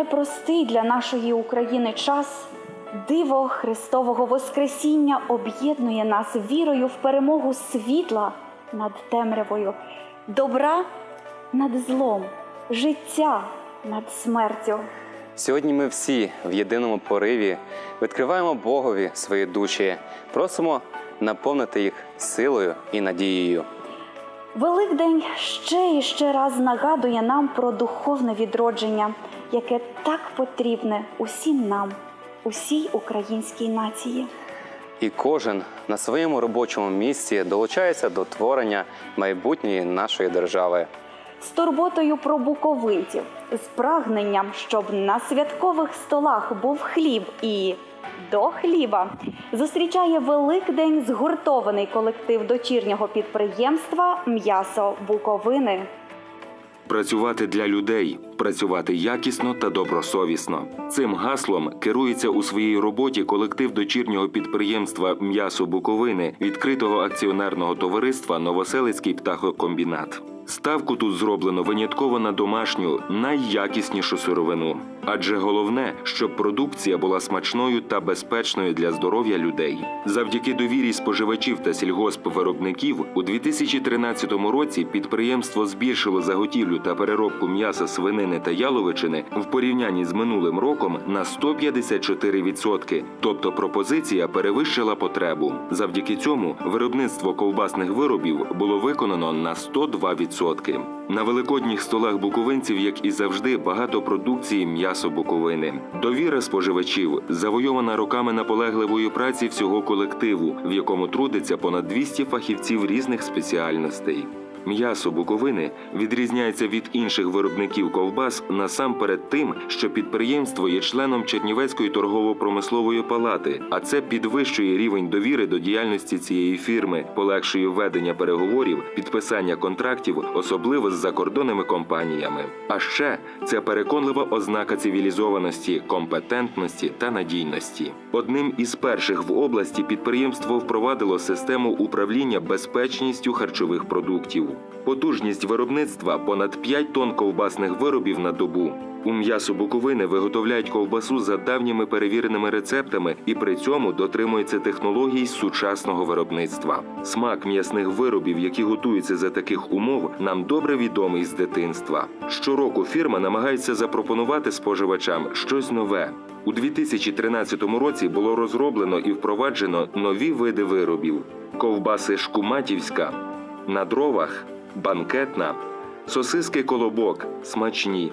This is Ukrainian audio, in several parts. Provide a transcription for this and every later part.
непростий для нашої України час, диво Христового Воскресіння об'єднує нас вірою в перемогу світла над темрявою, добра над злом, життя над смертю. Сьогодні ми всі в єдиному пориві відкриваємо Богові свої душі, просимо наповнити їх силою і надією. Великдень ще і ще раз нагадує нам про духовне відродження, яке так потрібне усім нам, усій українській нації. І кожен на своєму робочому місці долучається до творення майбутньої нашої держави. З турботою про буковинців, з прагненням, щоб на святкових столах був хліб і до хліба зустрічає Великдень згуртований колектив дочірнього підприємства М'ясо Буковини. Працювати для людей, працювати якісно та добросовісно. Цим гаслом керується у своїй роботі колектив дочірнього підприємства М'ясо Буковини відкритого акціонерного товариства Новоселицький птахокомбінат. Ставку тут зроблено винятково на домашню, найякіснішу сировину. Адже головне, щоб продукція була смачною та безпечною для здоров'я людей. Завдяки довірі споживачів та сільгоспвиробників у 2013 році підприємство збільшило заготівлю та переробку м'яса свинини та яловичини в порівнянні з минулим роком на 154%. Тобто пропозиція перевищила потребу. Завдяки цьому виробництво ковбасних виробів було виконано на 102%. На великодніх столах буковинців, як і завжди, багато продукції м'ясо Буковини. Довіра споживачів завойована роками наполегливої праці всього колективу, в якому трудиться понад 200 фахівців різних спеціальностей. М'ясо Буковини відрізняється від інших виробників ковбас насамперед тим, що підприємство є членом Чернівецької торгово-промислової палати, а це підвищує рівень довіри до діяльності цієї фірми, полегшує ведення переговорів, підписання контрактів, особливо з закордонними компаніями. А ще це переконлива ознака цивілізованості, компетентності та надійності. Одним із перших в області підприємство впровадило систему управління безпечністю харчових продуктів. Потужність виробництва понад 5 тонн ковбасних виробів на добу. У м'ясо Буковини виготовляють ковбасу за давніми перевіреними рецептами і при цьому дотримуються технологій сучасного виробництва. Смак м'ясних виробів, які готуються за таких умов, нам добре відомий з дитинства. Щороку фірма намагається запропонувати споживачам щось нове. У 2013 році було розроблено і впроваджено нові види виробів: ковбаси Шкуматівська, на дровах, банкетна, сосиски колобок, смачні,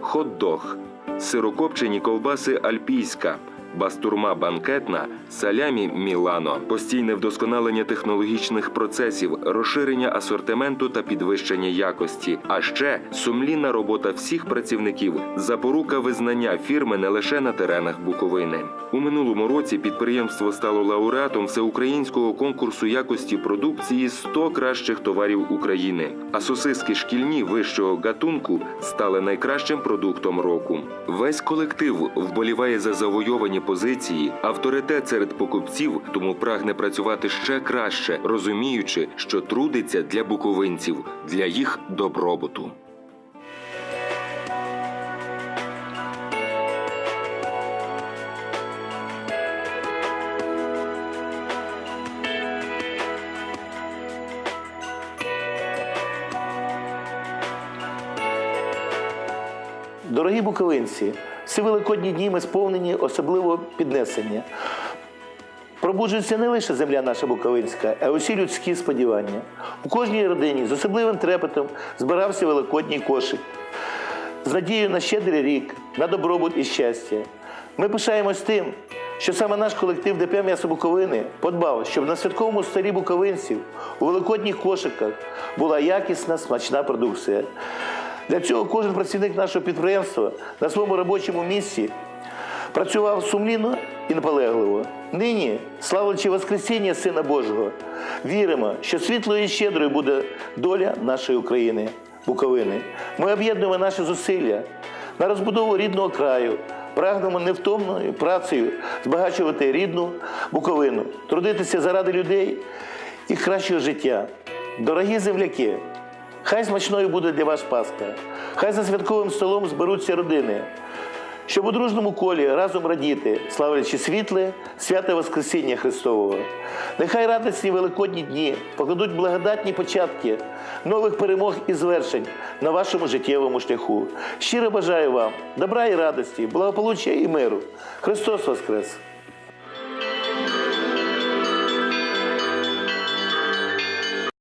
хот-дог, сирокопчені ковбаси альпійська, бастурма банкетна, салямі Мілано, постійне вдосконалення технологічних процесів, розширення асортименту та підвищення якості, а ще сумлінна робота всіх працівників, запорука визнання фірми не лише на теренах Буковини. У минулому році підприємство стало лауреатом всеукраїнського конкурсу якості продукції «100 кращих товарів України. А сосиски шкільні вищого гатунку стали найкращим продуктом року. Весь колектив вболіває за завойовані позиції, авторитет серед покупців, тому прагне працювати ще краще, розуміючи, що трудиться для буковинців, для їх добробуту. Дорогі буковинці, ці великодні дні ми сповнені особливого піднесення. Пробуджується не лише земля наша буковинська, а усі людські сподівання. У кожній родині з особливим трепетом збирався великодній кошик. З надією на щедрий рік, на добробут і щастя. Ми пишаємось тим, що саме наш колектив ДП «М'ясо Буковини подбав, щоб на святковому столі буковинців у великодніх кошиках була якісна, смачна продукція. Для цього кожен працівник нашого підприємства на своєму робочому місці працював сумлінно і наполегливо. Нині, славлячи Воскресіння Сина Божого, віримо, що світлою і щедрою буде доля нашої України, Буковини. Ми об'єднуємо наші зусилля на розбудову рідного краю, прагнемо невтомною працею збагачувати рідну Буковину, трудитися заради людей і кращого життя. Дорогі земляки, Хай смачною буде для вас Пасха. Хай за святковим столом зберуться родини. щоб у дружному колі разом радіти, славлячи світле, святе Воскресіння Христового. Нехай радісні великодні дні покладуть благодатні початки нових перемог і звершень на вашому життєвому шляху. Щиро бажаю вам добра і радості, благополуччя і миру. Христос Воскрес!